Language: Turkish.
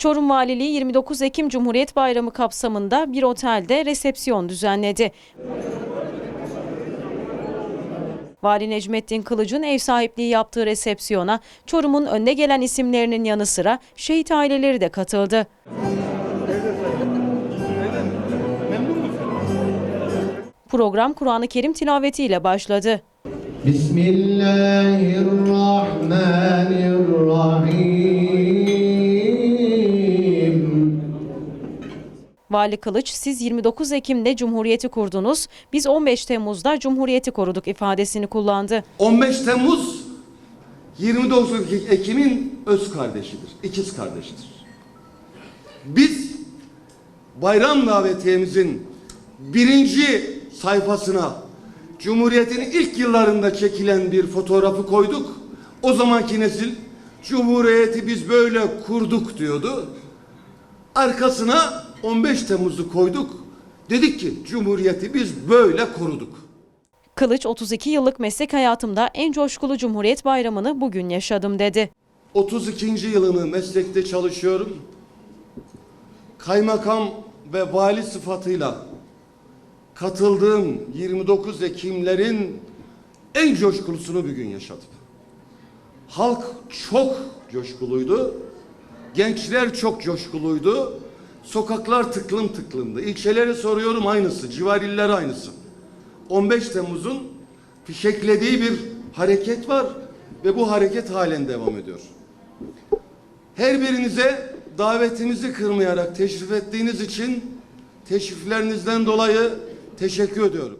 Çorum Valiliği 29 Ekim Cumhuriyet Bayramı kapsamında bir otelde resepsiyon düzenledi. Vali Necmettin Kılıç'ın ev sahipliği yaptığı resepsiyona Çorum'un önde gelen isimlerinin yanı sıra şehit aileleri de katıldı. Program Kur'an-ı Kerim tilavetiyle başladı. Bismillahirrahmanirrahim. Vali Kılıç, siz 29 Ekim'de Cumhuriyeti kurdunuz, biz 15 Temmuz'da Cumhuriyeti koruduk ifadesini kullandı. 15 Temmuz 29 Ekim'in öz kardeşidir, ikiz kardeşidir. Biz bayram davetiyemizin birinci sayfasına Cumhuriyet'in ilk yıllarında çekilen bir fotoğrafı koyduk. O zamanki nesil Cumhuriyeti biz böyle kurduk diyordu. Arkasına 15 Temmuz'u koyduk. Dedik ki Cumhuriyeti biz böyle koruduk. Kılıç, 32 yıllık meslek hayatımda en coşkulu Cumhuriyet Bayramı'nı bugün yaşadım dedi. 32. yılını meslekte çalışıyorum. Kaymakam ve vali sıfatıyla katıldığım 29 Ekimlerin en coşkulusunu bugün yaşadım. Halk çok coşkuluydu. Gençler çok coşkuluydu. Sokaklar tıklım tıklımdı. İlçeleri soruyorum aynısı, civariller aynısı. 15 Temmuz'un fişeklediği bir hareket var ve bu hareket halen devam ediyor. Her birinize davetimizi kırmayarak teşrif ettiğiniz için teşriflerinizden dolayı teşekkür ediyorum.